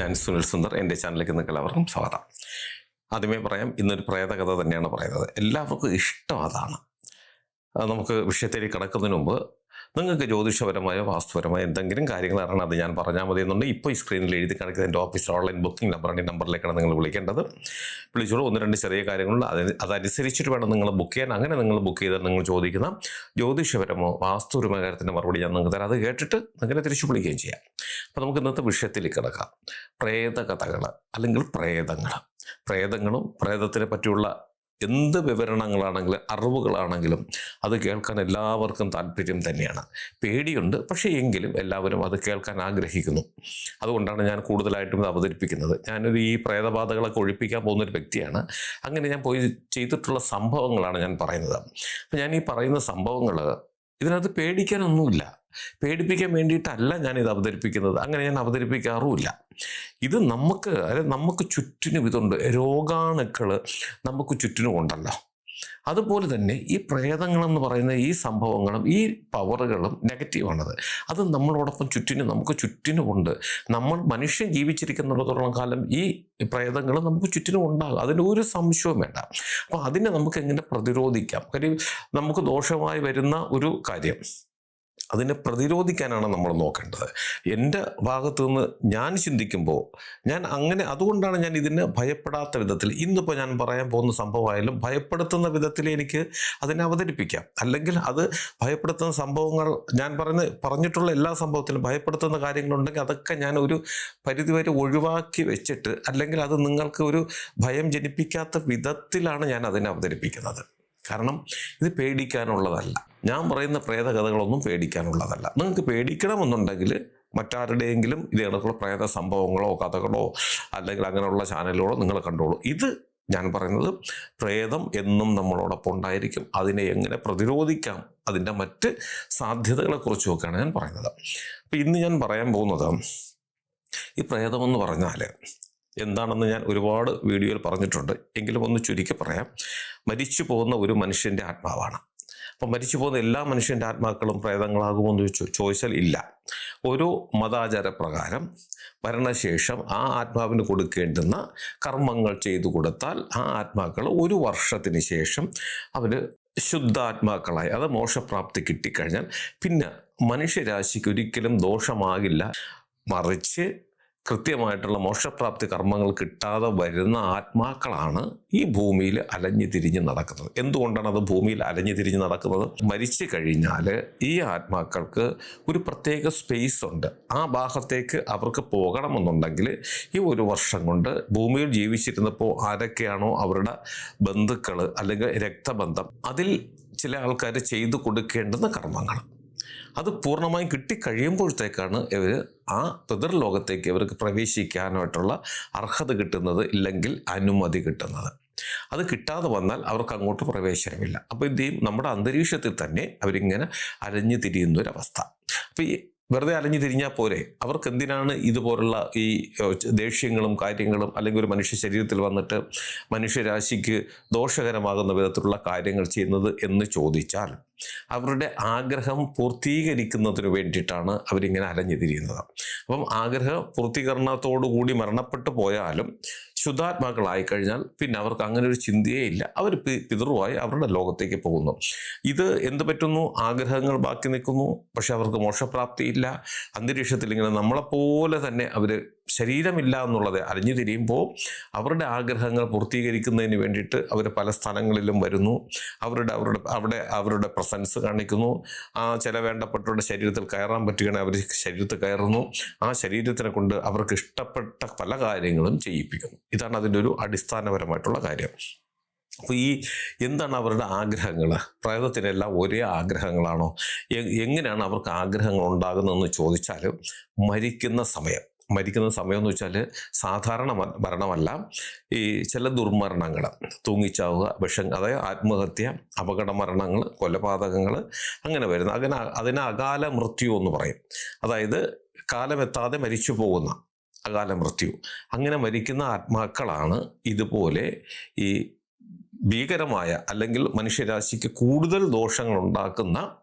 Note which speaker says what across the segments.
Speaker 1: ഞാൻ സുനിൽ സുന്ദർ എന്റെ ചാനലിലേക്ക് നിങ്ങൾക്ക് എല്ലാവർക്കും സ്വാഗതം. ആദ്യമേ പറയാം ഇന്നൊരു പ്രേതകഥ തന്നെയാണ് പറയുന്നത്. എല്ലാവർക്കും ഇഷ്ടം അതാണ്. നമുക്ക് വിഷയത്തിലേക്ക് കിടക്കുന്നതിന് മുമ്പ് നിങ്ങൾക്ക് ജ്യോതിഷപരമായോ വാസ്തുപരമായോ എന്തെങ്കിലും കാര്യങ്ങൾ അറിയണം അത് ഞാൻ പറഞ്ഞാൽ മതി എന്നുണ്ടെങ്കിൽ ഇപ്പോൾ ഈ സ്ക്രീനിൽ എഴുതി കാണിക്കുന്ന എന്റെ ഓഫീസ് ഓൺലൈൻ ബുക്കിംഗ് നമ്പറാണ് ഈ നമ്പറിലേക്കാണ് നിങ്ങൾ വിളിക്കേണ്ടത്. വിളിച്ചോളൂ. ഒന്ന് രണ്ട് ചെറിയ കാര്യങ്ങളുണ്ട്. അതിന് അതനുസരിച്ചിട്ട് വേണം നിങ്ങൾ ബുക്ക് ചെയ്യാൻ. അങ്ങനെ നിങ്ങൾ ബുക്ക് ചെയ്താൽ നിങ്ങൾ ചോദിക്കുന്ന ജ്യോതിഷപരമോ വാസ്തുപരമായ കാര്യത്തിന്റെ മറുപടി ഞാൻ നിങ്ങൾക്ക് തരാം. അത് കേട്ടിട്ട് നിങ്ങളെ തിരിച്ചു വിളിക്കുകയും ചെയ്യാം. അപ്പോൾ നമുക്ക് ഇന്നത്തെ വിഷയത്തിലേക്ക് കിടക്കാം. പ്രേതകഥകൾ അല്ലെങ്കിൽ പ്രേതങ്ങൾ പ്രേതങ്ങളും പ്രേതത്തിനെ പറ്റിയുള്ള എന്ത് വിവരണങ്ങളാണെങ്കിലും അറിവുകളാണെങ്കിലും അത് കേൾക്കാൻ എല്ലാവർക്കും താല്പര്യം തന്നെയാണ്. പേടിയുണ്ട് പക്ഷേ എങ്കിലും എല്ലാവരും അത് കേൾക്കാൻ ആഗ്രഹിക്കുന്നു. അതുകൊണ്ടാണ് ഞാൻ കൂടുതലായിട്ടും ഇത് അവതരിപ്പിക്കുന്നത്. ഞാനൊരു ഈ പ്രേതബാധകളൊക്കെ ഒഴിപ്പിക്കാൻ പോകുന്ന ഒരു വ്യക്തിയാണ്. അങ്ങനെ ഞാൻ പോയി ചെയ്തിട്ടുള്ള സംഭവങ്ങളാണ് ഞാൻ പറയുന്നത്. അപ്പം ഞാൻ ഈ പറയുന്ന സംഭവങ്ങൾ ഇതിനകത്ത് പേടിക്കാനൊന്നുമില്ല. പേടിപ്പിക്കാൻ വേണ്ടിയിട്ടല്ല ഞാൻ ഇത് അവതരിപ്പിക്കുന്നത്. അങ്ങനെ ഞാൻ അവതരിപ്പിക്കാറുമില്ല. ഇത് നമുക്ക് അതായത് നമുക്ക് ചുറ്റിനും ഇതുണ്ട്. രോഗാണുക്കൾ നമുക്ക് ചുറ്റിനും ഉണ്ടല്ലോ. അതുപോലെ തന്നെ ഈ പ്രേതങ്ങളെന്ന് പറയുന്ന ഈ സംഭവങ്ങളും ഈ പവറുകളും നെഗറ്റീവാണത് അത് നമ്മളോടൊപ്പം ചുറ്റിനും നമുക്ക് ചുറ്റിനുമുണ്ട് നമ്മൾ മനുഷ്യൻ ജീവിച്ചിരിക്കുന്നിടത്തോളം കാലം ഈ പ്രേതങ്ങൾ നമുക്ക് ചുറ്റിനും ഉണ്ടാകും. അതിന് ഒരു സംശയവും വേണ്ട. അപ്പോൾ അതിനെ നമുക്ക് എങ്ങനെ പ്രതിരോധിക്കാം? കാര്യം നമുക്ക് ദോഷമായി വരുന്ന ഒരു കാര്യം. അതിനെ പ്രതിരോധിക്കാനാണ് നമ്മൾ നോക്കേണ്ടത്. എന്റെ ഭാഗത്തു നിന്ന് ഞാൻ ചിന്തിക്കുമ്പോൾ ഞാൻ അങ്ങനെ അതുകൊണ്ടാണ് ഞാൻ ഇതിന് ഭയപ്പെടാത്ത വിധത്തിൽ ഇന്നിപ്പോൾ ഞാൻ പറയാൻ പോകുന്ന സംഭവമായാലും ഭയപ്പെടുത്തുന്ന വിധത്തിൽ എനിക്ക് അതിനെ അവതരിപ്പിക്കാം. അല്ലെങ്കിൽ അത് ഭയപ്പെടുത്തുന്ന സംഭവങ്ങൾ ഞാൻ പറയുന്ന പറഞ്ഞിട്ടുള്ള എല്ലാ സംഭവത്തിലും ഭയപ്പെടുത്തുന്ന കാര്യങ്ങളുണ്ടെങ്കിൽ അതൊക്കെ ഞാൻ ഒരു പരിധിവരെ ഒഴിവാക്കി വെച്ചിട്ട് അല്ലെങ്കിൽ അത് നിങ്ങൾക്ക് ഒരു ഭയം ജനിപ്പിക്കാത്ത വിധത്തിലാണ് ഞാൻ അതിനെ അവതരിപ്പിക്കുന്നത്. കാരണം ഇത് പേടിക്കാനുള്ളതല്ല. ഞാൻ പറയുന്ന പ്രേതകഥകളൊന്നും പേടിക്കാനുള്ളതല്ല. നിങ്ങൾക്ക് പേടിക്കണമെന്നുണ്ടെങ്കിൽ മറ്റാരുടെയെങ്കിലും ഇത് പ്രേത സംഭവങ്ങളോ കഥകളോ അല്ലെങ്കിൽ അങ്ങനെയുള്ള ചാനലുകളോ നിങ്ങൾ കണ്ടോളൂ. ഇത് ഞാൻ പറയുന്നത് പ്രേതം എന്നും നമ്മളോടൊപ്പം ഉണ്ടായിരിക്കും. അതിനെ എങ്ങനെ പ്രതിരോധിക്കാം അതിന്റെ മറ്റ് സാധ്യതകളെക്കുറിച്ചുമൊക്കെയാണ് ഞാൻ പറയുന്നത്. അപ്പം ഇന്ന് ഞാൻ പറയാൻ പോകുന്നത് ഈ പ്രേതമെന്ന് പറഞ്ഞാൽ എന്താണെന്ന് ഞാൻ ഒരുപാട് വീഡിയോയിൽ പറഞ്ഞിട്ടുണ്ട്. എങ്കിലും ഒന്ന് ചുരുക്കി പറയാം. മരിച്ചു പോകുന്ന ഒരു മനുഷ്യന്റെ ആത്മാവാണ്. അപ്പം മരിച്ചു പോകുന്ന എല്ലാ മനുഷ്യന്റെ ആത്മാക്കളും പ്രേതങ്ങളാകുമോ എന്ന് ചോദിച്ചു ചോദിച്ചാൽ ഇല്ല. ഒരു മതാചാര പ്രകാരം മരണശേഷം ആ ആത്മാവിന് കൊടുക്കേണ്ടുന്ന കർമ്മങ്ങൾ ചെയ്തു കൊടുത്താൽ ആ ആത്മാക്കൾ ഒരു വർഷത്തിന് ശേഷം അവർ ശുദ്ധാത്മാക്കളായി അത് മോശപ്രാപ്തി കിട്ടിക്കഴിഞ്ഞാൽ പിന്നെ മനുഷ്യരാശിക്ക് ഒരിക്കലും ദോഷമാകില്ല. മറിച്ച് കൃത്യമായിട്ടുള്ള മോക്ഷപ്രാപ്തി കർമ്മങ്ങൾ കിട്ടാതെ വരുന്ന ആത്മാക്കളാണ് ഈ ഭൂമിയിൽ അലഞ്ഞു തിരിഞ്ഞ് നടക്കുന്നത്. എന്തുകൊണ്ടാണ് അത് ഭൂമിയിൽ അലഞ്ഞു തിരിഞ്ഞ് നടക്കുന്നത്? മരിച്ചു കഴിഞ്ഞാൽ ഈ ആത്മാക്കൾക്ക് ഒരു പ്രത്യേക സ്പേസ് ഉണ്ട്. ആ ഭാഗത്തേക്ക് അവർക്ക് പോകണമെന്നുണ്ടെങ്കിൽ ഈ ഒരു വർഷം കൊണ്ട് ഭൂമിയിൽ ജീവിച്ചിരുന്നപ്പോൾ ആരൊക്കെയാണോ അവരുടെ ബന്ധുക്കൾ അല്ലെങ്കിൽ രക്തബന്ധം അതിൽ ചില ആൾക്കാർ ചെയ്തു കൊടുക്കേണ്ടുന്ന കർമ്മങ്ങൾ. അത് പൂർണമായും കിട്ടിക്കഴിയുമ്പോഴത്തേക്കാണ് ഇവർ ആ പിതൃലോകത്തേക്ക് ഇവർക്ക് പ്രവേശിക്കാനായിട്ടുള്ള അർഹത കിട്ടുന്നത് ഇല്ലെങ്കിൽ അനുമതി കിട്ടുന്നത്. അത് കിട്ടാതെ വന്നാൽ അവർക്ക് അങ്ങോട്ട് പ്രവേശനമില്ല. അപ്പോൾ എന്ത് നമ്മുടെ അന്തരീക്ഷത്തിൽ തന്നെ അവരിങ്ങനെ അലഞ്ഞു തിരിയുന്ന ഒരവസ്ഥ അപ്പോൾ ഈ വെറുതെ അലഞ്ഞു തിരിഞ്ഞാൽ പോരെ. അവർക്ക് എന്തിനാണ് ഇതുപോലുള്ള ഈ ദേഷ്യങ്ങളും കാര്യങ്ങളും അല്ലെങ്കിൽ ഒരു മനുഷ്യ ശരീരത്തിൽ വന്നിട്ട് മനുഷ്യരാശിക്ക് ദോഷകരമാകുന്ന വിധത്തിലുള്ള കാര്യങ്ങൾ ചെയ്യുന്നത് എന്ന് ചോദിച്ചാൽ അവരുടെ ആഗ്രഹം പൂർത്തീകരിക്കുന്നതിന് വേണ്ടിയിട്ടാണ് അവരിങ്ങനെ അലഞ്ഞു തിരിയുന്നത്. അപ്പം ആഗ്രഹ പൂർത്തീകരണത്തോടു കൂടി മരണപ്പെട്ടു പോയാലും ശുദ്ധാത്മാക്കളായി കഴിഞ്ഞാൽ പിന്നെ അവർക്ക് അങ്ങനെ ഒരു ചിന്തയേ ഇല്ല. അവർ പിതൃവായി അവരുടെ ലോകത്തേക്ക് പോകുന്നു. ഇത് എന്ത് പറ്റുന്നു? ആഗ്രഹങ്ങൾ ബാക്കി നിൽക്കുന്നു. പക്ഷെ അവർക്ക് മോക്ഷപ്രാപ്തിയില്ല അന്തരീക്ഷത്തിൽ ഇങ്ങനെ നമ്മളെപ്പോലെ തന്നെ അവർ ശരീരമില്ല എന്നുള്ളത് അറിഞ്ഞു തിരിയുമ്പോൾ അവരുടെ ആഗ്രഹങ്ങൾ പൂർത്തീകരിക്കുന്നതിന് വേണ്ടിയിട്ട് അവർ പല സ്ഥലങ്ങളിലും വരുന്നു. അവരുടെ അവരുടെ അവിടെ അവരുടെ പ്രസൻസ് കാണിക്കുന്നു. ആ ചില വേണ്ടപ്പെട്ടവരുടെ ശരീരത്തിൽ കയറാൻ പറ്റുകയാണെങ്കിൽ അവർ ശരീരത്തിൽ കയറുന്നു. ആ ശരീരത്തിനെ കൊണ്ട് അവർക്ക് ഇഷ്ടപ്പെട്ട പല കാര്യങ്ങളും ചെയ്യിപ്പിക്കുന്നു. ഇതാണ് അതിന്റെ ഒരു അടിസ്ഥാനപരമായിട്ടുള്ള കാര്യം. അപ്പോൾ ഈ എന്താണ് അവരുടെ ആഗ്രഹങ്ങൾ? പ്രേതത്തിനെല്ലാം ഒരേ ആഗ്രഹങ്ങളാണോ? എങ്ങനെയാണ് അവർക്ക് ആഗ്രഹങ്ങൾ ഉണ്ടാകുന്നതെന്ന് ചോദിച്ചാൽ മരിക്കുന്ന സമയം. മരിക്കുന്ന സമയം എന്ന് വെച്ചാൽ സാധാരണ മരണമല്ല. ഈ ചില ദുർമരണങ്ങൾ തൂങ്ങിച്ചാവുക വിഷം അതായത് ആത്മഹത്യ അപകട മരണങ്ങൾ കൊലപാതകങ്ങൾ അങ്ങനെ വരുന്ന അങ്ങനെ അതിന് അകാല മൃത്യു എന്ന് പറയും. അതായത് കാലമെത്താതെ മരിച്ചു പോകുന്ന അകാല മൃത്യു. അങ്ങനെ മരിക്കുന്ന ആത്മാക്കളാണ് ഇതുപോലെ ഈ ഭീകരമായ അല്ലെങ്കിൽ മനുഷ്യരാശിക്ക് കൂടുതൽ ദോഷങ്ങൾ ഉണ്ടാക്കുന്ന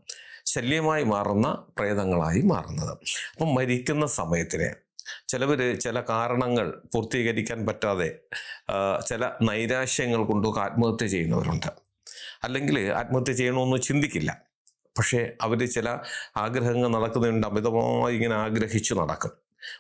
Speaker 1: ശല്യമായി മാറുന്ന പ്രേതങ്ങളായി മാറുന്നത്. അപ്പം മരിക്കുന്ന സമയത്തിന് ചിലവർ ചില കാരണങ്ങൾ പൂർത്തീകരിക്കാൻ പറ്റാതെ ചില നൈരാശ്യങ്ങൾ കൊണ്ടൊക്കെ ആത്മഹത്യ ചെയ്യുന്നവരുണ്ട്. അല്ലെങ്കിൽ ആത്മഹത്യ ചെയ്യണമെന്ന് ചിന്തിക്കില്ല. പക്ഷേ അവർ ചില ആഗ്രഹങ്ങൾ നടക്കുന്നതുകൊണ്ട് അമിതമായി ഇങ്ങനെ ആഗ്രഹിച്ചു നടക്കും.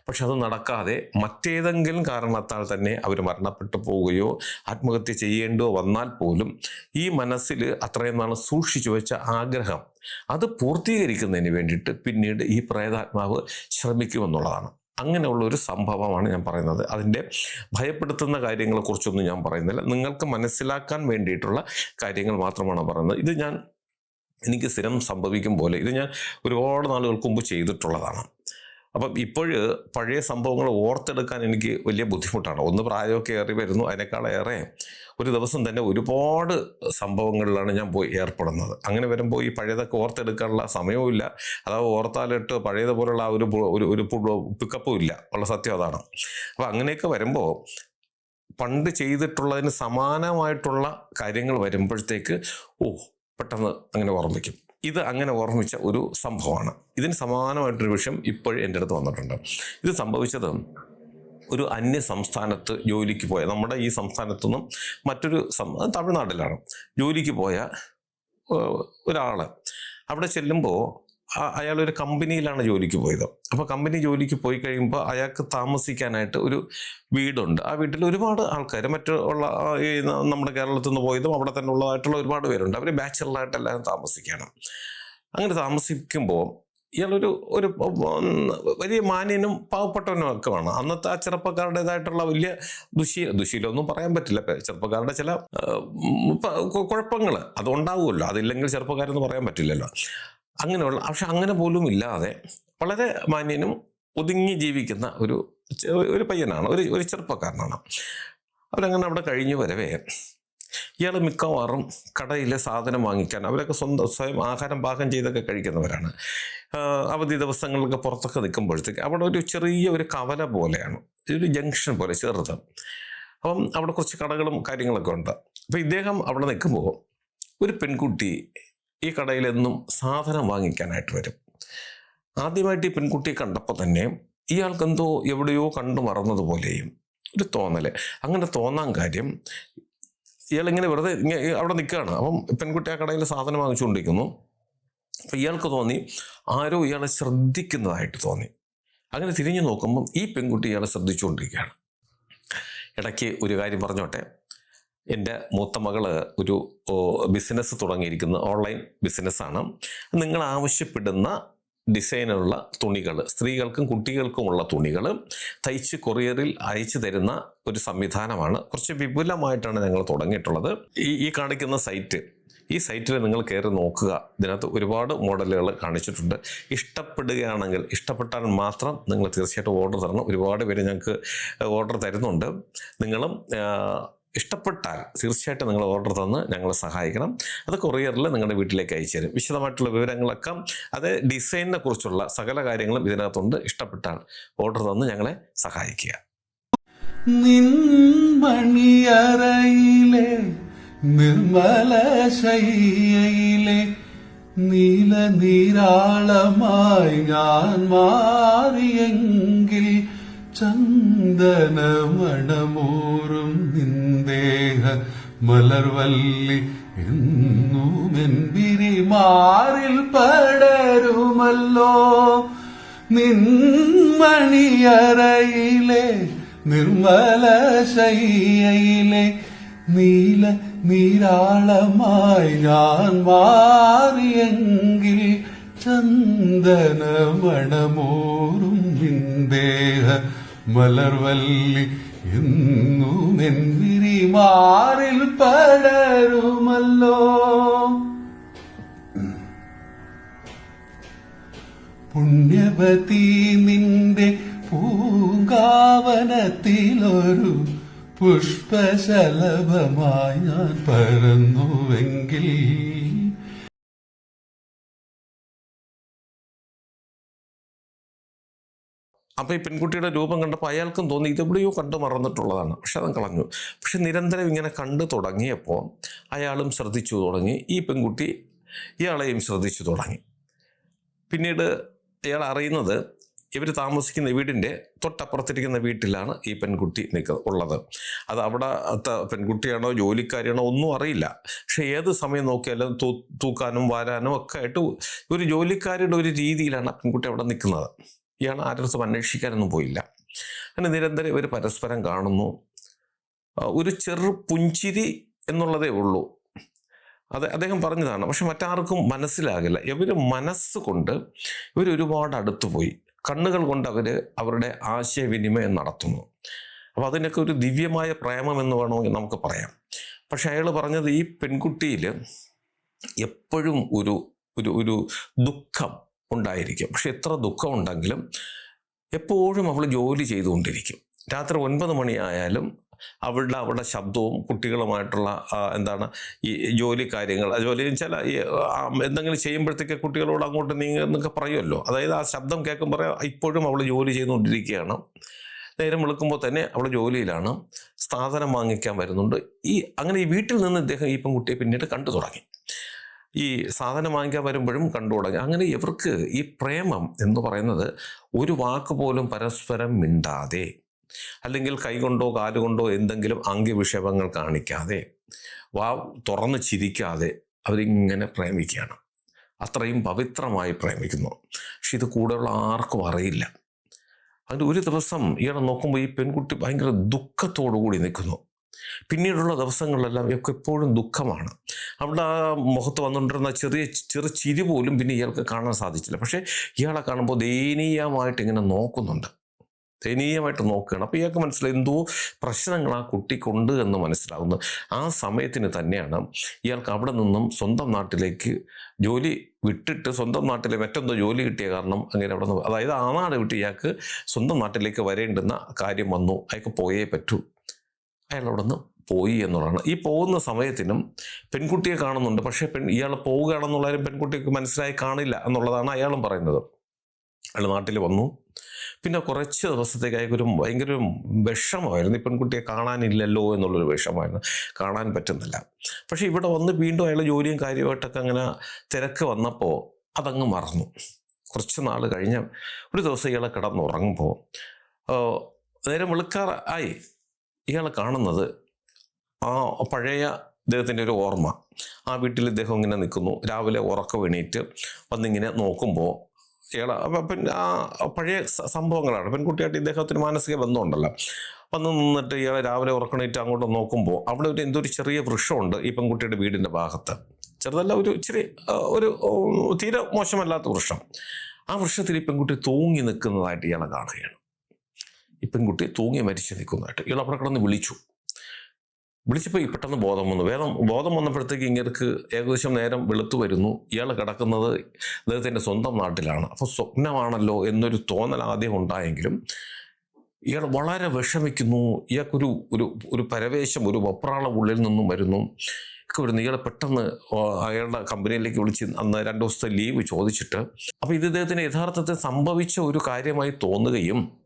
Speaker 1: പക്ഷെ അത് നടക്കാതെ മറ്റേതെങ്കിലും കാരണത്താൽ തന്നെ അവർ മരണപ്പെട്ടു പോവുകയോ ആത്മഹത്യ ചെയ്യേണ്ടോ വന്നാൽ പോലും ഈ മനസ്സിൽ അത്രയും നാൾ സൂക്ഷിച്ചു വെച്ച ആഗ്രഹം. അത് പൂർത്തീകരിക്കുന്നതിന് വേണ്ടിയിട്ട് പിന്നീട് ഈ പ്രേതാത്മാവ് ശ്രമിക്കുമെന്നുള്ളതാണ്. അങ്ങനെയുള്ള ഒരു സംഭവമാണ് ഞാൻ പറയുന്നത്. അതിന്റെ ഭയപ്പെടുത്തുന്ന കാര്യങ്ങളെക്കുറിച്ചൊന്നും ഞാൻ പറയുന്നില്ല. നിങ്ങൾക്ക് മനസ്സിലാക്കാൻ വേണ്ടിയിട്ടുള്ള കാര്യങ്ങൾ മാത്രമാണ് പറയുന്നത്. ഇത് ഞാൻ എനിക്ക് സ്ഥിരം സംഭവിക്കും പോലെ ഇത് ഞാൻ ഒരുപാട് നാളുകൾക്ക് മുമ്പ് ചെയ്തിട്ടുള്ളതാണ്. അപ്പം ഇപ്പോൾ പഴയ സംഭവങ്ങൾ ഓർത്തെടുക്കാൻ എനിക്ക് വലിയ ബുദ്ധിമുട്ടാണ്. ഒന്ന് പ്രായമൊക്കെ ഏറി വരുന്നു. അതിനേക്കാളേറെ ഒരു ദിവസം തന്നെ ഒരുപാട് സംഭവങ്ങളിലാണ് ഞാൻ പോയി ഏർപ്പെടുന്നത്. അങ്ങനെ വരുമ്പോൾ ഈ പഴയതൊക്കെ ഓർത്തെടുക്കാനുള്ള സമയവുമില്ല അഥവാ ഓർത്താലിട്ട് പഴയതുപോലുള്ള ആ ഒരു ഒരു പിക്കപ്പും ഇല്ല. ഉള്ള സത്യം അതാണ്. അപ്പം അങ്ങനെയൊക്കെ വരുമ്പോൾ പണ്ട് ചെയ്തിട്ടുള്ളതിന് സമാനമായിട്ടുള്ള കാര്യങ്ങൾ വരുമ്പോഴത്തേക്ക് ഓ പെട്ടെന്ന് അങ്ങനെ ഓർമ്മിക്കും. ഇത് അങ്ങനെ ഓർമ്മിച്ച ഒരു സംഭവമാണ്. ഇതിന് സമാനമായിട്ടൊരു വിഷയം ഇപ്പോഴും എന്റെ അടുത്ത് വന്നിട്ടുണ്ട്. ഇത് സംഭവിച്ചത് ഒരു അന്യ സംസ്ഥാനത്ത് ജോലിക്ക് പോയ നമ്മുടെ ഈ സംസ്ഥാനത്തു നിന്നും മറ്റൊരു തമിഴ്നാട്ടിലാണ്. ജോലിക്ക് പോയ ഒരാൾ അവിടെ ചെല്ലുമ്പോൾ അയാൾ ഒരു കമ്പനിയിലാണ് ജോലിക്ക് പോയത് അപ്പോൾ കമ്പനി ജോലിക്ക് പോയി കഴിയുമ്പോൾ അയാൾക്ക് താമസിക്കാനായിട്ട് ഒരു വീടുണ്ട് ആ വീട്ടിൽ ഒരുപാട് ആൾക്കാർ മറ്റുള്ള നമ്മുടെ കേരളത്തിൽ നിന്ന് പോയതും അവിടെ തന്നെ ഉള്ളതായിട്ടുള്ള ഒരുപാട് പേരുണ്ട് അവർ ബാച്ചലറായിട്ട് എല്ലാവരും താമസിക്കണം അങ്ങനെ താമസിക്കുമ്പോൾ ഇയാളൊരു ഒരു വലിയ മാന്യനും പാവപ്പെട്ടവനും ഒക്കെ വേണം അന്നത്തെ ആ ചെറുപ്പക്കാരുടേതായിട്ടുള്ള വലിയ ദുശീല ദുശീലമൊന്നും പറയാൻ പറ്റില്ല ചെറുപ്പക്കാരുടെ ചില കുഴപ്പങ്ങൾ അതുണ്ടാവുമല്ലോ അതില്ലെങ്കിൽ ചെറുപ്പക്കാരെന്ന് പറയാൻ പറ്റില്ലല്ലോ അങ്ങനെയുള്ള പക്ഷെ അങ്ങനെ പോലും ഇല്ലാതെ വളരെ മാന്യനും ഒതുങ്ങി ജീവിക്കുന്ന ഒരു ഒരു പയ്യനാണ് ഒരു ഒരു ചെറുപ്പക്കാരനാണ്. അവരങ്ങനെ അവിടെ കഴിഞ്ഞു വരവേ. ഇയാൾ മിക്കവാറും കടയിലെ സാധനം വാങ്ങിക്കാൻ അവരൊക്കെ സ്വന്തം സ്വയം ആഹാരം പാകം ചെയ്തൊക്കെ കഴിക്കുന്നവരാണ്. അവധി ദിവസങ്ങളിലൊക്കെ പുറത്തൊക്കെ നിൽക്കുമ്പോഴത്തേക്ക് അവിടെ ഒരു ചെറിയ ഒരു കവല പോലെയാണ് ഒരു ജംഗ്ഷൻ പോലെ ചെറുത്. അപ്പം അവിടെ കുറച്ച് കടകളും കാര്യങ്ങളൊക്കെ ഉണ്ട്. അപ്പം ഇദ്ദേഹം അവിടെ നിൽക്കുമ്പോൾ ഒരു പെൺകുട്ടി ഈ കടയിലെന്നും സാധനം വാങ്ങിക്കാനായിട്ട് വരും. ആദ്യമായിട്ട് ഈ പെൺകുട്ടിയെ കണ്ടപ്പോൾ തന്നെ ഇയാൾക്കെന്തോ എവിടെയോ കണ്ടു മറന്നതുപോലെയും ഒരു തോന്നൽ. അങ്ങനെ തോന്നാൻ കാര്യം ഇയാളിങ്ങനെ വെറുതെ അവിടെ നിൽക്കുകയാണ്. അപ്പം പെൺകുട്ടി ആ കടയിൽ സാധനം വാങ്ങിച്ചുകൊണ്ടിരിക്കുന്നു. അപ്പം ഇയാൾക്ക് തോന്നി ആരോ ഇയാളെ ശ്രദ്ധിക്കുന്നതായിട്ട് തോന്നി. അങ്ങനെ തിരിഞ്ഞു നോക്കുമ്പം ഈ പെൺകുട്ടി ഇയാളെ ശ്രദ്ധിച്ചുകൊണ്ടിരിക്കുകയാണ്. ഇടയ്ക്ക് ഒരു കാര്യം പറഞ്ഞോട്ടെ? എന്റെ മൂത്ത മകൾ ഒരു ബിസിനസ് തുടങ്ങിയിരിക്കുന്നത് ഓൺലൈൻ ബിസിനസ്സാണ്. നിങ്ങൾ ആവശ്യപ്പെടുന്ന ഡിസൈനുള്ള തുണികൾ സ്ത്രീകൾക്കും കുട്ടികൾക്കുമുള്ള തുണികൾ തയ്ച്ച് കൊറിയറിൽ അയച്ചു തരുന്ന ഒരു സംവിധാനമാണ്. കുറച്ച് വിപുലമായിട്ടാണ് ഞങ്ങൾ തുടങ്ങിയിട്ടുള്ളത്. ഈ ഈ കാണിക്കുന്ന സൈറ്റ് ഈ സൈറ്റിൽ നിങ്ങൾ കയറി നോക്കുക. ഇതിനകത്ത് ഒരുപാട് മോഡലുകൾ കാണിച്ചിട്ടുണ്ട്. ഇഷ്ടപ്പെടുകയാണെങ്കിൽ ഇഷ്ടപ്പെട്ടാൽ മാത്രം നിങ്ങൾ തീർച്ചയായിട്ടും ഓർഡർ തരണം. ഒരുപാട് പേര് ഞങ്ങൾക്ക് ഓർഡർ തരുന്നുണ്ട്. നിങ്ങളും ഇഷ്ടപ്പെട്ടാൽ തീർച്ചയായിട്ടും നിങ്ങൾ ഓർഡർ തന്ന് ഞങ്ങളെ സഹായിക്കണം. അത് കൊറിയറിൽ നിങ്ങളുടെ വീട്ടിലേക്ക് അയച്ചു തരും വിശദമായിട്ടുള്ള വിവരങ്ങളൊക്കെ അത് ഡിസൈനിനെ കുറിച്ചുള്ള സകല കാര്യങ്ങളും ഇതിനകത്തുണ്ട്. ഇഷ്ടപ്പെട്ടാൽ ഓർഡർ തന്ന് ഞങ്ങളെ സഹായിക്കുക.
Speaker 2: നിർമ്മല ശൈലയിലെ നീല നീരാളമായി ഞാൻ മാറിയെങ്കിൽ ചന്ദനമണമൂറും നിന്ദേഹ മലർവല്ലി എന്നുമെൻപിരി മാറിൽ പടരുമല്ലോ. നിൻമണിയറയിലെ നിർമ്മല ശയ്യയിലെ നീല നീരാളമായി ഞാൻ മാറിയെങ്കിൽ ചന്ദനമണമൂറും നിന്ദേഹ മലർവല്ലി എന്നും നെന്തിരി മാറിൽ പടരുമല്ലോ. പുണ്യവതി നിന്റെ പൂങ്കാവനത്തിലൊരു പുഷ്പശലഭമായി ഞാൻ പരന്നുവെങ്കിൽ
Speaker 1: അപ്പോൾ ഈ പെൺകുട്ടിയുടെ രൂപം കണ്ടപ്പോൾ അയാൾക്കും തോന്നി ഇതെവിടെയോ കണ്ടു മറന്നിട്ടുള്ളതാണ്. പക്ഷെ അത് കളഞ്ഞു. പക്ഷെ നിരന്തരം ഇങ്ങനെ കണ്ടു തുടങ്ങിയപ്പോൾ അയാളും ശ്രദ്ധിച്ചു തുടങ്ങി. ഈ പെൺകുട്ടി ഇയാളെയും ശ്രദ്ധിച്ചു തുടങ്ങി. പിന്നീട് ഇയാൾ അറിയുന്നത് ഇവർ താമസിക്കുന്ന വീടിന്റെ തൊട്ടപ്പുറത്തിരിക്കുന്ന വീട്ടിലാണ് ഈ പെൺകുട്ടി നിൽക്ക ഉള്ളത്. അത് അവിടെ പെൺകുട്ടിയാണോ ജോലിക്കാരിയാണോ ഒന്നും അറിയില്ല. പക്ഷെ ഏത് സമയം നോക്കിയാലും തൂ തൂക്കാനും വാരാനും ഒക്കെ ആയിട്ട് ഒരു ജോലിക്കാരുടെ ഒരു രീതിയിലാണ് പെൺകുട്ടി അവിടെ നിൽക്കുന്നത് ഇയാൾ ആരോസം അന്വേഷിക്കാനൊന്നും പോയില്ല. അങ്ങനെ നിരന്തരം ഇവർ പരസ്പരം കാണുന്നു. ഒരു ചെറു പുഞ്ചിരി എന്നുള്ളതേ ഉള്ളൂ. അത് അദ്ദേഹം പറഞ്ഞതാണ്. പക്ഷെ മറ്റാർക്കും മനസ്സിലാകില്ല. ഇവർ മനസ്സുകൊണ്ട് ഇവർ ഒരുപാട് അടുത്തു പോയി. കണ്ണുകൾ കൊണ്ട് അവർ അവരുടെ ആശയവിനിമയം നടത്തുന്നു. അപ്പോൾ അതിനൊക്കെ ഒരു ദിവ്യമായ പ്രേമം എന്ന് വേണമെങ്കിൽ നമുക്ക് പറയാം. പക്ഷെ അയാൾ പറഞ്ഞത് ഈ പെൺകുട്ടിയിൽ എപ്പോഴും ഒരു ഒരു ഒരു ദുഃഖം ഉണ്ടായിരിക്കും. പക്ഷെ എത്ര ദുഃഖം ഉണ്ടെങ്കിലും എപ്പോഴും അവൾ ജോലി ചെയ്തുകൊണ്ടിരിക്കും. രാത്രി ഒൻപത് മണിയായാലും അവളുടെ അവളുടെ ശബ്ദവും കുട്ടികളുമായിട്ടുള്ള എന്താണ് ഈ ജോലി കാര്യങ്ങൾ ജോലി ഈ എന്തെങ്കിലും ചെയ്യുമ്പോഴത്തേക്ക് കുട്ടികളോട് അങ്ങോട്ട് നീങ്ങുക എന്നൊക്കെ പറയുമല്ലോ. അതായത് ആ ശബ്ദം കേൾക്കുമ്പോൾ ഇപ്പോഴും അവൾ ജോലി ചെയ്തുകൊണ്ടിരിക്കുകയാണ്. നേരം വിളിക്കുമ്പോൾ തന്നെ അവൾ ജോലിയിലാണ്. സാധനം വാങ്ങിക്കാൻ വരുന്നുണ്ട്. ഈ അങ്ങനെ ഈ വീട്ടിൽ നിന്ന് ഇദ്ദേഹം ഈ പെൺകുട്ടിയെ പിന്നീട് കണ്ടു തുടങ്ങി. ഈ സാധനം വാങ്ങിക്കാൻ വരുമ്പോഴും കണ്ടു തുടങ്ങി. അങ്ങനെ ഇവർക്ക് ഈ പ്രേമം എന്ന് പറയുന്നത് ഒരു വാക്ക് പോലും പരസ്പരം മിണ്ടാതെ അല്ലെങ്കിൽ കൈകൊണ്ടോ കാലുകൊണ്ടോ എന്തെങ്കിലും അംഗ്യവിക്ഷേപങ്ങൾ കാണിക്കാതെ വാ തുറന്ന് ചിരിക്കാതെ അവരിങ്ങനെ പ്രേമിക്കുകയാണ്. അത്രയും പവിത്രമായി പ്രേമിക്കുന്നു. പക്ഷെ ഇത് കൂടെയുള്ള ആർക്കും അറിയില്ല. അതിന്റെ ഒരു ദിവസം ഇയാളെ നോക്കുമ്പോൾ ഈ പെൺകുട്ടി ഭയങ്കര ദുഃഖത്തോടു കൂടി നിൽക്കുന്നു. പിന്നീടുള്ള ദിവസങ്ങളിലെല്ലാം ഇവർക്ക് എപ്പോഴും ദുഃഖമാണ്. അവിടെ ആ മുഖത്ത് വന്നുകൊണ്ടിരുന്ന ചെറിയ ചെറു ചിരി പോലും പിന്നെ ഇയാൾക്ക് കാണാൻ സാധിച്ചില്ല. പക്ഷേ ഇയാളെ കാണുമ്പോൾ ദയനീയമായിട്ട് ഇങ്ങനെ നോക്കുന്നുണ്ട്. ദയനീയമായിട്ട് നോക്കുകയാണ്. അപ്പോൾ ഇയാൾക്ക് മനസ്സിലായി എന്തോ പ്രശ്നങ്ങൾ ആ കുട്ടിക്കുണ്ട് എന്ന് മനസ്സിലാവുന്നു. ആ സമയത്തിന് തന്നെയാണ് ഇയാൾക്ക് അവിടെ നിന്നും സ്വന്തം നാട്ടിലേക്ക് ജോലി വിട്ടിട്ട് സ്വന്തം നാട്ടിലെ മറ്റെന്തോ ജോലി കിട്ടിയ കാരണം അങ്ങനെ അവിടെ നിന്ന് അതായത് ആ നാട് വിട്ട് ഇയാൾക്ക് സ്വന്തം നാട്ടിലേക്ക് വരേണ്ടുന്ന കാര്യം വന്നു. അയാൾക്ക് പോയേ പറ്റൂ. അയാൾ അവിടെ നിന്ന് പോയി എന്നുള്ളതാണ്. ഈ പോകുന്ന സമയത്തിനും പെൺകുട്ടിയെ കാണുന്നുണ്ട്. പക്ഷേ പെൺ ഇയാൾ പോവുകയാണെന്നുള്ളവരും പെൺകുട്ടിക്ക് മനസ്സിലായി കാണില്ല എന്നുള്ളതാണ് അയാളും പറയുന്നത്. അയാൾ നാട്ടിൽ വന്നു. പിന്നെ കുറച്ച് ദിവസത്തേക്ക് അയാൾക്ക് ഒരു ഭയങ്കര ഒരു വിഷമമായിരുന്നു. ഈ പെൺകുട്ടിയെ കാണാനില്ലല്ലോ എന്നുള്ളൊരു വിഷമമായിരുന്നു. കാണാൻ പറ്റുന്നില്ല. പക്ഷേ ഇവിടെ വന്ന് വീണ്ടും അയാൾ ജോലിയും കാര്യമായിട്ടൊക്കെ അങ്ങനെ തിരക്ക് വന്നപ്പോൾ അതങ്ങ് മറന്നു. കുറച്ച് നാൾ കഴിഞ്ഞ് ഒരു ദിവസം ഇയാളെ കിടന്നുറങ്ങുമ്പോൾ നേരം വെളുക്കാർ ഇയാൾ കാണുന്നത് ആ പഴയ ഇദ്ദേഹത്തിന്റെ ഒരു ഓർമ്മ. ആ വീട്ടിൽ ഇദ്ദേഹം ഇങ്ങനെ നിൽക്കുന്നു. രാവിലെ ഉറക്കം എണീറ്റ് വന്നിങ്ങനെ നോക്കുമ്പോൾ ഇയാൾ പിന്നെ ആ പഴയ സംഭവങ്ങളാണ്. പെൺകുട്ടിയായിട്ട് ഇദ്ദേഹത്തിന് മാനസിക ബന്ധമുണ്ടല്ലോ. വന്ന് നിന്നിട്ട് ഇയാൾ രാവിലെ ഉറക്കണേറ്റ് അങ്ങോട്ട് നോക്കുമ്പോൾ അവിടെ ഒരു എന്തൊരു ചെറിയ വൃക്ഷമുണ്ട് ഈ പെൺകുട്ടിയുടെ വീടിന്റെ ഭാഗത്ത്. ചെറുതല്ല ഒരു ഇച്ചിരി ഒരു തീരെ മോശമല്ലാത്ത വൃക്ഷം. ആ വൃക്ഷത്തിൽ ഈ പെൺകുട്ടി തൂങ്ങി നിൽക്കുന്നതായിട്ട് ഇയാളെ കാണുകയാണ്. ഈ പെൺകുട്ടി തൂങ്ങി മരിച്ചു നിൽക്കുന്നതായിട്ട് ഇയാൾ അവിടെ കിടന്ന് വിളിച്ചു. വിളിച്ചപ്പോൾ ഈ പെട്ടെന്ന് ബോധം വന്നു. വേദം ബോധം വന്നപ്പോഴത്തേക്ക് ഇങ്ങർക്ക് ഏകദേശം നേരം വെളുത്തു വരുന്നു. ഇയാൾ കിടക്കുന്നത് അദ്ദേഹത്തിന്റെ സ്വന്തം നാട്ടിലാണ്. അപ്പോൾ സ്വപ്നമാണല്ലോ എന്നൊരു തോന്നൽ ആദ്യം ഉണ്ടായെങ്കിലും ഇയാൾ വളരെ വിഷമിക്കുന്നു. ഇയാൾക്കൊരു ഒരു ഒരു പരവേശം ഒരു വപ്രാളം ഉള്ളിൽ നിന്നും വരുന്നു. ഒക്കെ വരുന്നു. ഇയാൾ പെട്ടെന്ന് അയാളുടെ കമ്പനിയിലേക്ക് വിളിച്ച് അന്ന് രണ്ട് ദിവസത്തെ ലീവ് ചോദിച്ചിട്ട്. അപ്പോൾ ഇത് ഇദ്ദേഹത്തിന് യഥാർത്ഥത്തിൽ സംഭവിച്ച ഒരു കാര്യമായി തോന്നുകയും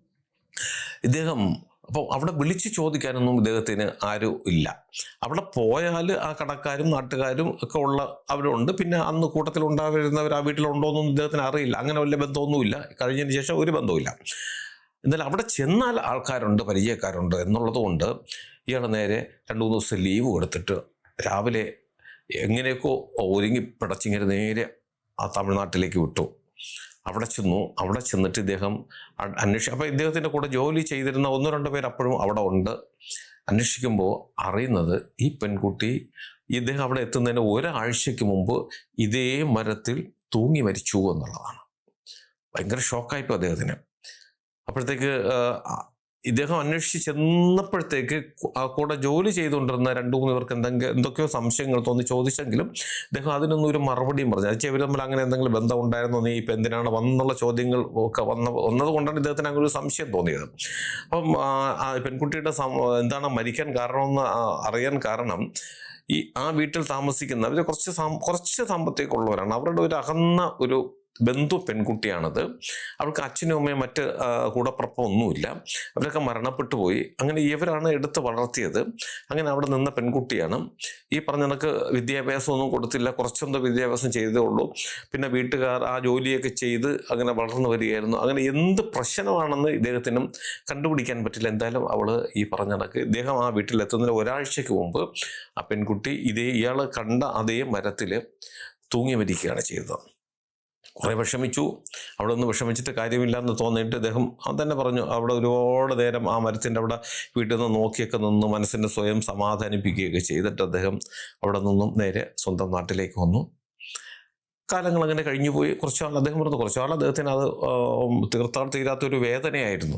Speaker 1: ഇദ്ദേഹം അപ്പോൾ അവിടെ വിളിച്ച് ചോദിക്കാനൊന്നും ഇദ്ദേഹത്തിന് ആരും ഇല്ല. അവിടെ പോയാൽ ആ കടക്കാരും നാട്ടുകാരും ഒക്കെ ഉള്ള അവരുണ്ട്. പിന്നെ അന്ന് കൂട്ടത്തിൽ ഉണ്ടായിരുന്നവർ ആ വീട്ടിലുണ്ടോ എന്നൊന്നും ഇദ്ദേഹത്തിന് അറിയില്ല. അങ്ങനെ വലിയ ബന്ധമൊന്നുമില്ല. കഴിഞ്ഞതിന് ശേഷം ഒരു ബന്ധവുമില്ല. എന്നാൽ അവിടെ ചെന്നാൽ ആൾക്കാരുണ്ട് പരിചയക്കാരുണ്ട് എന്നുള്ളതുകൊണ്ട് ഇയാൾ നേരെ രണ്ട് മൂന്ന് ദിവസം ലീവ് കൊടുത്തിട്ട് രാവിലെ എങ്ങനെയൊക്കെ ഒരുങ്ങി പിടച്ചിങ്ങനെ നേരെ ആ തമിഴ്നാട്ടിലേക്ക് വിട്ടു. അവിടെ ചെന്നു അവിടെ ചെന്നിട്ട് ഇദ്ദേഹം അന്വേഷിച്ചു അപ്പോൾ ഇദ്ദേഹത്തിന്റെ കൂടെ ജോലി ചെയ്തിരുന്ന ഒന്നോ രണ്ടോ പേര് അപ്പോഴും അവിടെ ഉണ്ട്. അന്വേഷിക്കുമ്പോൾ അറിയുന്നത് ഈ പെൺകുട്ടി ഇദ്ദേഹം അവിടെ എത്തുന്നതിന് ഒരാഴ്ചയ്ക്ക് മുമ്പ് ഇതേ മരത്തിൽ തൂങ്ങി മരിച്ചു എന്നുള്ളതാണ്. ഭയങ്കര ഷോക്കായിപ്പോൾ അദ്ദേഹത്തിന്. അപ്പോഴത്തേക്ക് ഇദ്ദേഹം അന്വേഷിച്ച് ചെന്നപ്പോഴത്തേക്ക് ആ കൂടെ ജോലി ചെയ്തുകൊണ്ടിരുന്ന രണ്ടു മൂന്ന് പേർക്ക് എന്തെങ്കിലും എന്തൊക്കെയോ സംശയങ്ങൾ തോന്നി ചോദിച്ചെങ്കിലും ഇദ്ദേഹം അതിനൊന്നും ഒരു മറുപടിയും പറഞ്ഞു. അത് ഇവർ തമ്മിൽ അങ്ങനെ എന്തെങ്കിലും ബന്ധം ഉണ്ടായിരുന്നോ? നീ ഇപ്പം എന്തിനാണ് വന്നുള്ള ചോദ്യങ്ങൾ ഒക്കെ വന്ന വന്നതുകൊണ്ടാണ് ഇദ്ദേഹത്തിന് അങ്ങനെ ഒരു സംശയം തോന്നിയത്. അപ്പം പെൺകുട്ടിയുടെ എന്താണ് മരിക്കാൻ കാരണമെന്ന് അറിയാൻ കാരണം ഈ ആ വീട്ടിൽ താമസിക്കുന്ന അവർ കുറച്ച് കുറച്ച് സാമ്പത്തികമുള്ളവരാണ്. അവരുടെ ഒരു അകന്ന ഒരു ബന്ധു പെൺകുട്ടിയാണത്. അവൾക്ക് അച്ഛനും അമ്മയും മറ്റ് കൂടപ്പുറപ്പം ഒന്നുമില്ല. അവരൊക്കെ മരണപ്പെട്ടു പോയി. അങ്ങനെ ഇവരാണ് എടുത്ത് വളർത്തിയത്. അങ്ങനെ അവിടെ നിന്ന പെൺകുട്ടിയാണ്. ഈ പറഞ്ഞ കണക്ക് വിദ്യാഭ്യാസമൊന്നും കൊടുത്തില്ല. കുറച്ചെന്തോ വിദ്യാഭ്യാസം ചെയ്തേ ഉള്ളൂ. പിന്നെ വീട്ടുകാർ ആ ജോലിയൊക്കെ ചെയ്ത് അങ്ങനെ വളർന്നു വരികയായിരുന്നു. അങ്ങനെ എന്ത് പ്രശ്നമാണെന്ന് ഇദ്ദേഹത്തിനും കണ്ടുപിടിക്കാൻ പറ്റില്ല. എന്തായാലും അവൾ ഈ പറഞ്ഞ കണക്ക് ഇദ്ദേഹം ആ വീട്ടിലെത്തുന്നതിന് ഒരാഴ്ചയ്ക്ക് മുമ്പ് ആ പെൺകുട്ടി ഇതേ ഇയാൾ കണ്ട അതേ മരത്തിൽ തൂങ്ങി മരിക്കുകയാണ് ചെയ്തത്. കുറെ വിഷമിച്ചു. അവിടെ ഒന്ന് വിഷമിച്ചിട്ട് കാര്യമില്ല എന്ന് തോന്നിയിട്ട് അദ്ദേഹം തന്നെ പറഞ്ഞു അവിടെ ഒരുപാട് നേരം ആ മരത്തിന്റെ അവിടെ വീട്ടിൽ നിന്ന് നോക്കിയൊക്കെ നിന്ന് മനസ്സിനെ സ്വയം സമാധാനിപ്പിക്കുകയൊക്കെ ചെയ്തിട്ട് അദ്ദേഹം അവിടെ നിന്നും നേരെ സ്വന്തം നാട്ടിലേക്ക് വന്നു. കാലങ്ങൾ അങ്ങനെ കഴിഞ്ഞു പോയി. കുറച്ചാൾ അദ്ദേഹം പറഞ്ഞു കുറച്ചാൾ അദ്ദേഹത്തിന് അത് തീർത്ഥാൽ തീരാത്തൊരു വേദനയായിരുന്നു.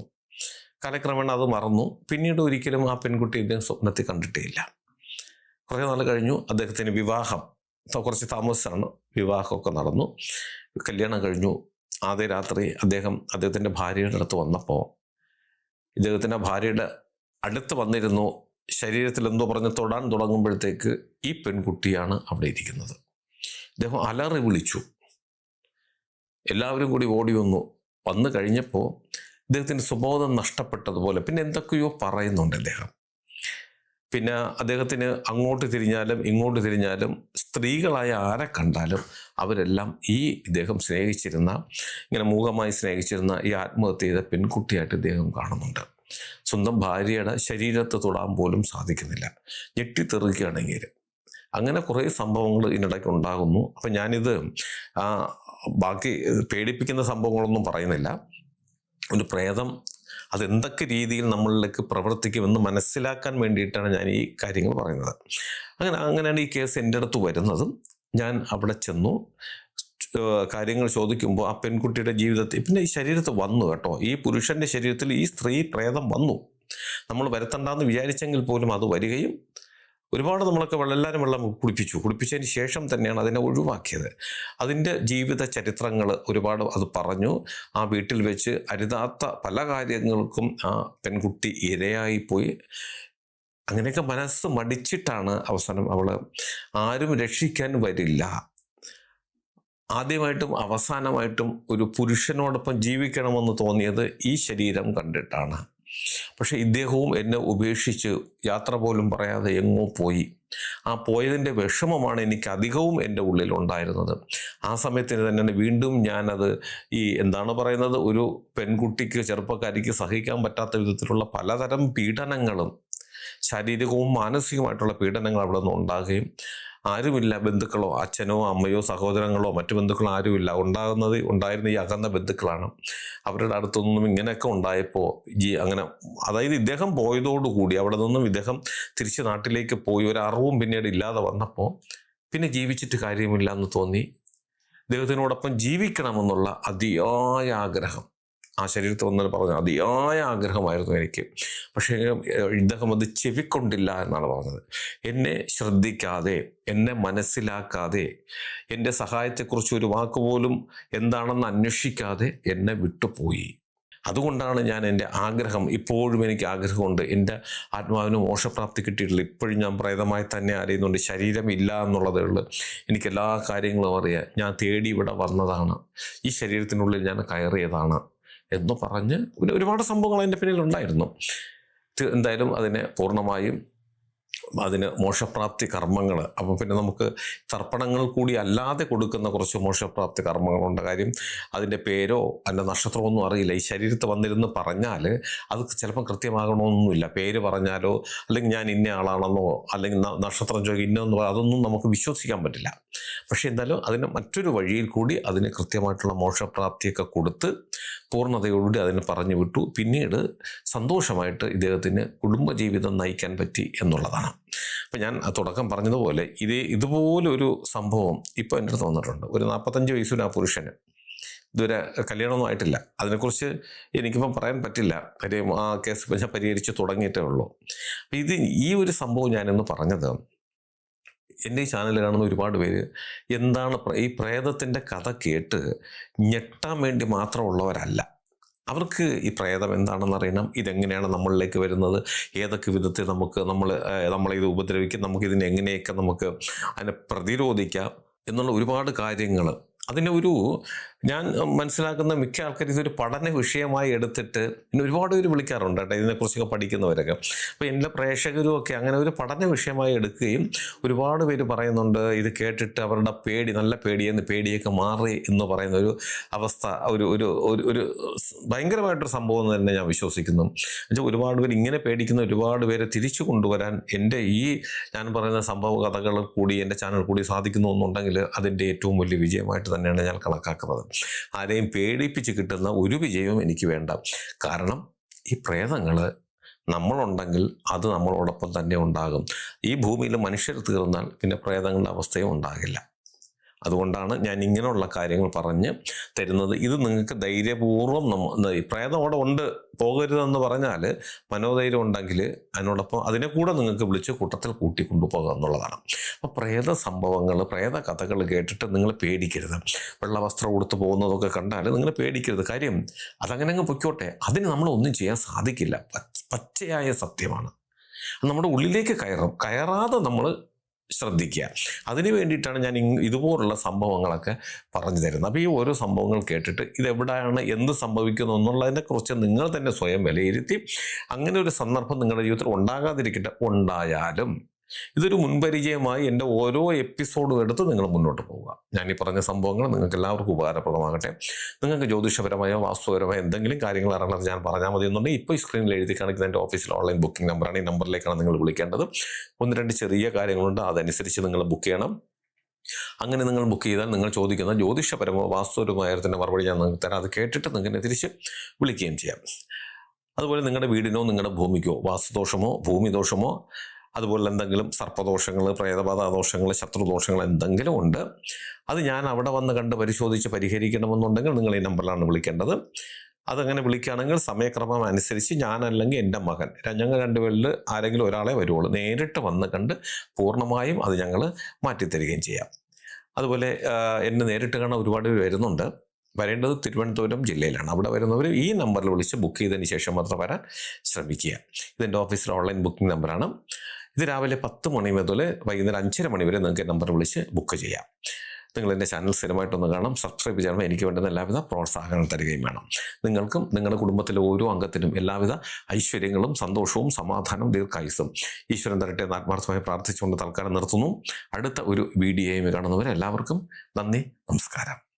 Speaker 1: കാലക്രമേണ അത് മറന്നു. പിന്നീട് ഒരിക്കലും ആ പെൺകുട്ടി ഇദ്ദേഹം സ്വപ്നത്തിൽ കണ്ടിട്ടേയില്ല. കുറേ നാൾ കഴിഞ്ഞു. അദ്ദേഹത്തിന് വിവാഹം. കുറച്ച് താമസിച്ചാണ് വിവാഹമൊക്കെ നടന്നു. കല്യാണം കഴിഞ്ഞു. ആദ്യ രാത്രി അദ്ദേഹം അദ്ദേഹത്തിന്റെ ഭാര്യയുടെ അടുത്ത് വന്നപ്പോൾ ഇദ്ദേഹത്തിന്റെ ഭാര്യയുടെ അടുത്ത് വന്നിരുന്നു. ശരീരത്തിൽ എന്തോ പറഞ്ഞ് തൊടാൻ തുടങ്ങുമ്പോഴത്തേക്ക് ഈ പെൺകുട്ടിയാണ് അവിടെ ഇരിക്കുന്നത്. അദ്ദേഹം അലറി വിളിച്ചു. എല്ലാവരും കൂടി ഓടി വന്നു. വന്നു കഴിഞ്ഞപ്പോൾ അദ്ദേഹത്തിന്റെ സുബോധം നഷ്ടപ്പെട്ടതുപോലെ പിന്നെ എന്തൊക്കെയോ പറയുന്നുണ്ട് അദ്ദേഹം പിന്നെ അദ്ദേഹത്തിന് അങ്ങോട്ട് തിരിഞ്ഞാലും ഇങ്ങോട്ട് തിരിഞ്ഞാലും സ്ത്രീകളായ ആരെ കണ്ടാലും അവരെല്ലാം ഈ ഇദ്ദേഹം സ്നേഹിച്ചിരുന്ന ഇങ്ങനെ മൂകമായി സ്നേഹിച്ചിരുന്ന ഈ ആത്മഹത്യ ചെയ്ത പെൺകുട്ടിയായിട്ട് ഇദ്ദേഹം കാണുന്നുണ്ട്. സ്വന്തം ഭാര്യയുടെ ശരീരത്ത് തൊടാൻ പോലും സാധിക്കുന്നില്ല. ഞെട്ടിത്തെറിക്കുകയാണെങ്കിൽ അങ്ങനെ കുറേ സംഭവങ്ങൾ ഇതിനിടയ്ക്ക് ഉണ്ടാകുന്നു. അപ്പം ഞാനിത് ബാക്കി പേടിപ്പിക്കുന്ന സംഭവങ്ങളൊന്നും പറയുന്നില്ല. ഒരു പ്രേതം അതെന്തൊക്കെ രീതിയിൽ നമ്മളിലേക്ക് പ്രവർത്തിക്കുമെന്ന് മനസ്സിലാക്കാൻ വേണ്ടിയിട്ടാണ് ഞാൻ ഈ കാര്യങ്ങൾ പറയുന്നത്. അങ്ങനെ അങ്ങനെയാണ് ഈ കേസ് എന്റെ അടുത്ത് വരുന്നതും ഞാൻ അവിടെ ചെന്നു. കാര്യങ്ങൾ ചോദിക്കുമ്പോൾ ആ പെൺകുട്ടിയുടെ ജീവിതത്തിൽ പിന്നെ ഈ ശരീരത്ത് വന്നു കേട്ടോ. ഈ പുരുഷന്റെ ശരീരത്തിൽ ഈ സ്ത്രീ പ്രേതം വന്നു. നമ്മൾ വരുത്തണ്ടെന്ന് വിചാരിച്ചെങ്കിൽ പോലും അത് വരികയും ഒരുപാട് നമ്മളൊക്കെ എല്ലാവരും വെള്ളം കുടിപ്പിച്ചു. കുടിപ്പിച്ചതിന് ശേഷം തന്നെയാണ് അതിനെ ഒഴിവാക്കിയത്. അതിന്റെ ജീവിത ചരിത്രങ്ങൾ ഒരുപാട് അത് പറഞ്ഞു. ആ വീട്ടിൽ വെച്ച് അരുതാത്ത പല കാര്യങ്ങൾക്കും ആ പെൺകുട്ടി ഇരയായി ഇരയായിപ്പോയി. അങ്ങനെയൊക്കെ മനസ്സ് മടിച്ചിട്ടാണ് അവസാനം അവൾ ആരും രക്ഷിക്കാൻ വരില്ല. ആദ്യമായിട്ടും അവസാനമായിട്ടും ഒരു പുരുഷനോടൊപ്പം ജീവിക്കണമെന്ന് തോന്നിയത് ഈ ശരീരം കണ്ടിട്ടാണ്. പക്ഷെ ഇദ്ദേഹവും എന്നെ ഉപേക്ഷിച്ച് യാത്ര പോലും പറയാതെ എങ്ങോ പോയി. ആ പോയതിന്റെ വിഷമമാണ് എനിക്ക് അധികവും എന്റെ ഉള്ളിൽ ഉണ്ടായിരുന്നത്. ആ സമയത്തിന് തന്നെ വീണ്ടും ഞാനത് ഈ എന്താണ് പറയുന്നത്? ഒരു പെൺകുട്ടിക്ക് ചെറുപ്പക്കാരിക്ക് സഹിക്കാൻ പറ്റാത്ത വിധത്തിലുള്ള പലതരം പീഡനങ്ങളും ശാരീരികവും മാനസികമായിട്ടുള്ള പീഡനങ്ങൾ അവിടെ നിന്ന് ഉണ്ടാകുകയും ആരുമില്ല ബന്ധുക്കളോ അച്ഛനോ അമ്മയോ സഹോദരങ്ങളോ മറ്റു ബന്ധുക്കളോ ആരുമില്ല. ഉണ്ടാകുന്നത് ഉണ്ടായിരുന്ന ഈ അകന്ന ബന്ധുക്കളാണ്. അവരുടെ അടുത്തൊന്നും ഇങ്ങനെയൊക്കെ ഉണ്ടായപ്പോൾ ജി അങ്ങനെ അതായത് ഇദ്ദേഹം പോയതോടുകൂടി അവിടെ നിന്നും ഇദ്ദേഹം തിരിച്ച് നാട്ടിലേക്ക് പോയി ഒരു അറിവും പിന്നീട് ഇല്ലാതെ വന്നപ്പോൾ പിന്നെ ജീവിച്ചിട്ട് കാര്യമില്ല എന്ന് തോന്നി. ദൈവത്തിനോടൊപ്പം ജീവിക്കണമെന്നുള്ള അതിയായ ആഗ്രഹം. ആ ശരീരത്തിൽ വന്നത് പറഞ്ഞു അതിയായ ആഗ്രഹമായിരുന്നു എനിക്ക്. പക്ഷേ ഇദ്ദേഹം അത് ചെവിക്കൊണ്ടില്ല എന്നാണ് പറഞ്ഞത്. എന്നെ ശ്രദ്ധിക്കാതെ എന്നെ മനസ്സിലാക്കാതെ എന്റെ സഹായത്തെക്കുറിച്ച് ഒരു വാക്ക് പോലും എന്താണെന്ന് അന്വേഷിക്കാതെ എന്നെ വിട്ടുപോയി. അതുകൊണ്ടാണ് ഞാൻ എന്റെ ആഗ്രഹം ഇപ്പോഴും എനിക്ക് ആഗ്രഹമുണ്ട്. എന്റെ ആത്മാവിന് മോശപ്രാപ്തി കിട്ടിയിട്ടില്ല. ഇപ്പോഴും ഞാൻ പ്രേതമായി തന്നെ അറിയുന്നുണ്ട് ശരീരമില്ല എന്നുള്ളതേ ഉള്ളൂ. എനിക്ക് എല്ലാ കാര്യങ്ങളും അറിയാം. ഞാൻ തേടി ഇവിടെ വന്നതാണ്. ഈ ശരീരത്തിനുള്ളിൽ ഞാൻ കയറിയതാണ്. എന്ന് പറഞ്ഞ് പിന്നെ ഒരുപാട് സംഭവങ്ങൾ അതിന്റെ പിന്നിലുണ്ടായിരുന്നു. എന്തായാലും അതിനെ പൂർണമായും അതിന് മോശപ്രാപ്തി കർമ്മങ്ങൾ അപ്പോൾ പിന്നെ നമുക്ക് തർപ്പണങ്ങൾ കൂടി അല്ലാതെ കൊടുക്കുന്ന കുറച്ച് മോശപ്രാപ്തി കർമ്മങ്ങളുണ്ട്. കാര്യം അതിന്റെ പേരോ അതിന്റെ നക്ഷത്രമോ ഒന്നും അറിയില്ല. ഈ ശരീരത്ത് വന്നിരുന്ന് പറഞ്ഞാൽ അത് ചിലപ്പോൾ കൃത്യമാകണമെന്നൊന്നുമില്ല പേര് പറഞ്ഞാലോ അല്ലെങ്കിൽ ഞാൻ ഇന്ന ആളാണെന്നോ അല്ലെങ്കിൽ നക്ഷത്രം ചോദിക്കും ഇന്നെന്ന് അതൊന്നും നമുക്ക് വിശ്വസിക്കാൻ പറ്റില്ല. പക്ഷേ എന്തായാലും അതിന് മറ്റൊരു വഴിയിൽ കൂടി അതിന് കൃത്യമായിട്ടുള്ള മോശപ്രാപ്തിയൊക്കെ കൊടുത്ത് പൂർണതയോടുകൂടി അതിന് പറഞ്ഞു വിട്ടു പിന്നീട് സന്തോഷമായിട്ട് ഇദ്ദേഹത്തിന് കുടുംബജീവിതം നയിക്കാൻ പറ്റി എന്നുള്ളതാണ്. അപ്പം ഞാൻ തുടക്കം പറഞ്ഞതുപോലെ ഇത് ഇതുപോലൊരു സംഭവം ഇപ്പോൾ എന്റെ അടുത്ത് വന്നിട്ടുണ്ട്. ഒരു നാൽപ്പത്തഞ്ച് വയസ്സിന് ആ പുരുഷന്. ഇതുവരെ കല്യാണമൊന്നും ആയിട്ടില്ല. അതിനെക്കുറിച്ച് എനിക്കിപ്പം പറയാൻ പറ്റില്ല. കാര്യം ആ കേസ് ഇപ്പം ഞാൻ പരിഹരിച്ച് തുടങ്ങിയിട്ടേ ഉള്ളൂ. അപ്പം ഇത് ഈ ഒരു സംഭവം ഞാനിന്ന് പറഞ്ഞത് എന്റെ ഈ ചാനൽ കാണുന്ന ഒരുപാട് പേര് എന്താണ് ഈ പ്രേതത്തിന്റെ കഥ കേട്ട് ഞെട്ടാൻ വേണ്ടി മാത്രമുള്ളവരല്ല. അവർക്ക് ഈ പ്രേതം എന്താണെന്ന് അറിയണം. ഇതെങ്ങനെയാണ് നമ്മളിലേക്ക് വരുന്നത്? ഏതൊക്കെ വിധത്തിൽ നമുക്ക് നമ്മൾ നമ്മളെ ഇത് ഉപദ്രവിക്കും? നമുക്ക് ഇതിനെ എങ്ങനെയൊക്കെ നമുക്ക് അതിനെ പ്രതിരോധിക്കാം? എന്നുള്ള ഒരുപാട് കാര്യങ്ങൾ അതിനെ ഒരു ഞാൻ മനസ്സിലാക്കുന്ന മിക്ക ആൾക്കാർ ഇതൊരു പഠന വിഷയമായി എടുത്തിട്ട് പിന്നെ ഒരുപാട് പേര് വിളിക്കാറുണ്ട് കേട്ടോ ഇതിനെക്കുറിച്ചൊക്കെ പഠിക്കുന്നവരൊക്കെ. അപ്പോൾ എന്റെ പ്രേക്ഷകരും ഒക്കെ അങ്ങനെ ഒരു പഠന വിഷയമായി എടുക്കുകയും ഒരുപാട് പേര് പറയുന്നുണ്ട് ഇത് കേട്ടിട്ട് അവരുടെ പേടി നല്ല പേടിയെന്ന് പേടിയൊക്കെ മാറി എന്ന് പറയുന്ന ഒരു അവസ്ഥ ഒരു ഒരു ഒരു ഒരു ഭയങ്കരമായിട്ടൊരു സംഭവം തന്നെ ഞാൻ വിശ്വസിക്കുന്നു. എന്നുവെച്ചാൽ ഒരുപാട് പേര് ഇങ്ങനെ പേടിക്കുന്ന ഒരുപാട് പേരെ തിരിച്ചു കൊണ്ടുവരാൻ എന്റെ ഈ ഞാൻ പറയുന്ന സംഭവ കഥകൾ കൂടി എന്റെ ചാനൽ കൂടി സാധിക്കുന്നു എന്നുണ്ടെങ്കിൽ അതിന്റെ ഏറ്റവും വലിയ വിജയമായിട്ട് തന്നെയാണ് ഞാൻ കണക്കാക്കുന്നത്. ആരെയും പേടിപ്പിച്ച് കിട്ടുന്ന ഒരു വിജയവും എനിക്ക് വേണ്ട. കാരണം ഈ പ്രേതങ്ങൾ നമ്മളുണ്ടെങ്കിൽ അത് നമ്മളോടൊപ്പം തന്നെ ഉണ്ടാകും. ഈ ഭൂമിയിൽ മനുഷ്യർ തീർന്നാൽ പിന്നെ പ്രേതങ്ങളുടെ അവസ്ഥയും ഉണ്ടാകില്ല. അതുകൊണ്ടാണ് ഞാൻ ഇങ്ങനെയുള്ള കാര്യങ്ങൾ പറഞ്ഞ് തരുന്നത്. ഇത് നിങ്ങൾക്ക് ധൈര്യപൂർവം നമ്മ പ്രേതം അവിടെ ഉണ്ട് പോകരുതെന്ന് പറഞ്ഞാൽ മനോധൈര്യം ഉണ്ടെങ്കിൽ അതിനോടൊപ്പം അതിനെ കൂടെ നിങ്ങൾക്ക് വിളിച്ച് കൂട്ടത്തിൽ കൂട്ടി കൊണ്ടുപോകുക എന്നുള്ളതാണ്. അപ്പോൾ പ്രേത സംഭവങ്ങൾ പ്രേത കഥകൾ കേട്ടിട്ട് നിങ്ങൾ പേടിക്കരുത്. വെള്ള വസ്ത്രം കൊടുത്ത് പോകുന്നതൊക്കെ കണ്ടാൽ നിങ്ങൾ പേടിക്കരുത്. കാര്യം അതങ്ങനെ അങ്ങ് പൊയ്ക്കോട്ടെ. അതിന് നമ്മളൊന്നും ചെയ്യാൻ സാധിക്കില്ല. പച്ച- പച്ചയായ സത്യമാണ്. നമ്മുടെ ഉള്ളിലേക്ക് കയറും. കയറാതെ നമ്മൾ ശ്രദ്ധിക്കുക. അതിന് വേണ്ടിയിട്ടാണ് ഞാൻ ഇതുപോലുള്ള സംഭവങ്ങളൊക്കെ പറഞ്ഞു തരുന്നത്. അപ്പോൾ ഈ ഓരോ സംഭവങ്ങൾ കേട്ടിട്ട് ഇതെവിടെയാണ് എന്ത് സംഭവിക്കുന്നു എന്നുള്ളതിനെക്കുറിച്ച് നിങ്ങൾ തന്നെ സ്വയം വിലയിരുത്തി അങ്ങനെ ഒരു സന്ദർഭം നിങ്ങളുടെ ജീവിതത്തിൽ ഉണ്ടാകാതിരിക്കട്ടെ ഉണ്ടായാലും. ഇതൊരു മുൻപരിചയമായി എന്റെ ഓരോ എപ്പിസോഡും എടുത്ത് നിങ്ങൾ മുന്നോട്ട് പോവുക. ഞാൻ ഈ പറഞ്ഞ സംഭവങ്ങൾ നിങ്ങൾക്ക് എല്ലാവർക്കും ഉപകാരപ്രദമാകട്ടെ. നിങ്ങൾക്ക് ജ്യോതിഷപരമായോ വാസ്തുപരമായോ എന്തെങ്കിലും കാര്യങ്ങൾ അറിയണമെന്ന് ഞാൻ പറഞ്ഞാൽ മതി എന്നുണ്ടെങ്കിൽ ഇപ്പോൾ ഈ സ്ക്രീനിൽ എഴുതി കാണിക്കുന്ന എന്റെ ഓഫീസിൽ ഓൺലൈൻ ബുക്കിംഗ് നമ്പറാണ് ഈ നമ്പറിലേക്കാണ് നിങ്ങൾ വിളിക്കേണ്ടത്. ഒന്ന് രണ്ട് ചെറിയ കാര്യങ്ങളുണ്ട്. അതനുസരിച്ച് നിങ്ങൾ ബുക്ക് ചെയ്യണം. അങ്ങനെ നിങ്ങൾ ബുക്ക് ചെയ്താൽ നിങ്ങൾ ചോദിക്കുന്ന ജ്യോതിഷപരമോ വാസ്തുപരമായ കാര്യത്തിന്റെ മറുപടി ഞാൻ നിങ്ങൾക്ക് തരാം. അത് കേട്ടിട്ട് നിങ്ങൾക്ക് തിരിച്ച് വിളിക്കുകയും ചെയ്യാം. അതുപോലെ നിങ്ങളുടെ വീടിനോ നിങ്ങളുടെ ഭൂമിക്കോ വാസ്തുദോഷമോ ഭൂമിദോഷമോ അതുപോലെ എന്തെങ്കിലും സർപ്പദോഷങ്ങൾ പ്രേതബാധ ദോഷങ്ങൾ ശത്രുദോഷങ്ങൾ എന്തെങ്കിലും ഉണ്ട് അത് ഞാൻ അവിടെ വന്ന് കണ്ട് പരിശോധിച്ച് പരിഹരിക്കണമെന്നുണ്ടെങ്കിൽ നിങ്ങൾ ഈ നമ്പറിലാണ് വിളിക്കേണ്ടത്. അതങ്ങനെ വിളിക്കുകയാണെങ്കിൽ സമയക്രമം അനുസരിച്ച് ഞാനല്ലെങ്കിൽ എന്റെ മകൻ ഞങ്ങൾ രണ്ടുപേരിൽ ആരെങ്കിലും ഒരാളെ വരുവുള്ളൂ. നേരിട്ട് വന്ന് കണ്ട് പൂർണമായും അത് ഞങ്ങൾ മാറ്റിത്തരികയും ചെയ്യാം. അതുപോലെ എന്നെ നേരിട്ട് കാണാൻ ഒരുപാട് പേര് വരുന്നുണ്ട്. വരേണ്ടത് തിരുവനന്തപുരം ജില്ലയിലാണ്. അവിടെ വരുന്നവർ ഈ നമ്പറിൽ വിളിച്ച് ബുക്ക് ചെയ്തതിന് ശേഷം മാത്രം വരാൻ ശ്രമിക്കുക. ഇതെന്റെ ഓഫീസിലെ ഓൺലൈൻ ബുക്കിംഗ് നമ്പറാണ്. ഇത് രാവിലെ പത്ത് മണി മുതൽ വൈകുന്നേരം അഞ്ചര മണി വരെ നിങ്ങൾക്ക് നമ്പർ വിളിച്ച് ബുക്ക് ചെയ്യാം. നിങ്ങൾ എന്റെ ചാനൽ സ്ഥിരമായിട്ടൊന്ന് കാണാം സബ്സ്ക്രൈബ് ചെയ്യണം എനിക്ക് വേണ്ടുന്ന എല്ലാവിധ പ്രോത്സാഹനം തരികയും വേണം. നിങ്ങൾക്കും നിങ്ങളുടെ കുടുംബത്തിലെ ഓരോ അംഗത്തിനും എല്ലാവിധ ഐശ്വര്യങ്ങളും സന്തോഷവും സമാധാനവും ദീർഘായുസും ഈശ്വരൻ തരട്ടെ എന്ന് ആത്മാർത്ഥമായി പ്രാർത്ഥിച്ചുകൊണ്ട് തൽക്കാലം നിർത്തുന്നു. അടുത്ത ഒരു വീഡിയോയും കാണുന്നവരെ എല്ലാവർക്കും നന്ദി നമസ്കാരം.